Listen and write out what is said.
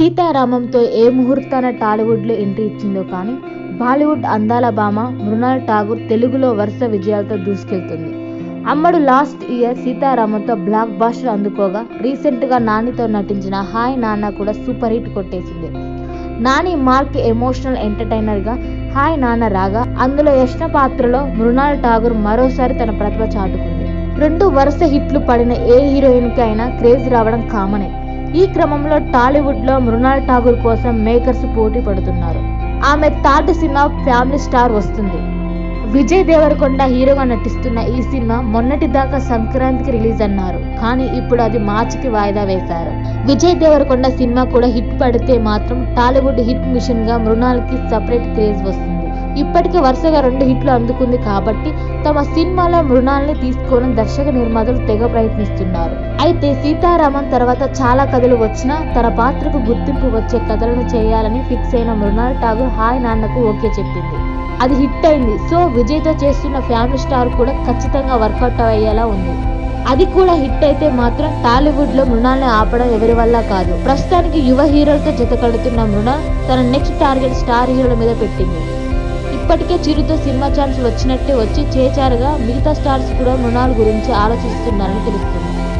సీతారామంతో ఏ ముహూర్తాన టాలీవుడ్లో ఎంట్రీ ఇచ్చిందో కానీ బాలీవుడ్ అందాల భామ మృణాల్ ఠాగూర్ తెలుగులో వరుస విజయాలతో దూసుకెళ్తుంది. అమ్మడు లాస్ట్ ఇయర్ సీతారామంతో బ్లాక్ బాస్టర్ అందుకోగా రీసెంట్గా నానితో నటించిన హాయ్ నాన్న కూడా సూపర్ హిట్ కొట్టేసింది. నాని మార్క్ ఎమోషనల్ ఎంటర్టైనర్గా హాయ్ నాన్న రాగా అందులో యష్ణ పాత్రలో మృణాల్ ఠాగూర్ మరోసారి తన ప్రతిభ చాటుకుంది. రెండు వరుస హిట్లు పడిన ఏ హీరోయిన్కి అయినా క్రేజ్ రావడం కామనే. ఈ క్రమంలో టాలీవుడ్లో మృణాల్ ఠాగూర్ కోసం మేకర్స్ పోటీ పడుతున్నారు. ఆమె థర్డ్ సినిమా ఫ్యామిలీ స్టార్ వస్తుంది. విజయ్ దేవరకొండ హీరోగా నటిస్తున్న ఈ సినిమా మొన్నటి దాకా సంక్రాంతికి రిలీజ్ అన్నారు. కానీ ఇప్పుడు అది మార్చికి వాయిదా వేశారు. విజయ్ దేవరకొండ సినిమా కూడా హిట్ పడితే మాత్రం టాలీవుడ్ హిట్ మిషన్గా మృణాల్కి సపరేట్ క్రేజ్ వస్తుంది. ఇప్పటికే వరుసగా రెండు హిట్లు అందుకుంది కాబట్టి తమ సినిమాలో మృణాల్ని తీసుకోవడం దర్శక నిర్మాతలు తెగ ప్రయత్నిస్తున్నారు. అయితే సీతారామన్ తర్వాత చాలా కథలు వచ్చినా తన పాత్రకు గుర్తింపు వచ్చే కథలను చేయాలని ఫిక్స్ అయిన మృణాల్ ఠాగూర్ హాయ్ నాన్నకు ఓకే చెప్పింది. అది హిట్ అయింది. సో విజయ్తో చేస్తున్న ఫ్యామిలీ స్టార్ కూడా ఖచ్చితంగా వర్కౌట్ అయ్యేలా ఉంది. అది కూడా హిట్ అయితే మాత్రం టాలీవుడ్లో మృణాల్ని ఆపడం ఎవరి వల్ల కాదు. ప్రస్తుతానికి యువ హీరోలతో జత కడుతున్న మృణాల్ తన నెక్స్ట్ టార్గెట్ స్టార్ హీరోల మీద పెట్టింది. ఇప్పటికే చిరుతో సినిమా ఛాన్స్ వచ్చినట్టే వచ్చి చేచారుగా మిగతా స్టార్స్ కూడా మృణాల్ గురించి ఆలోచిస్తున్నారని తెలుస్తుంది.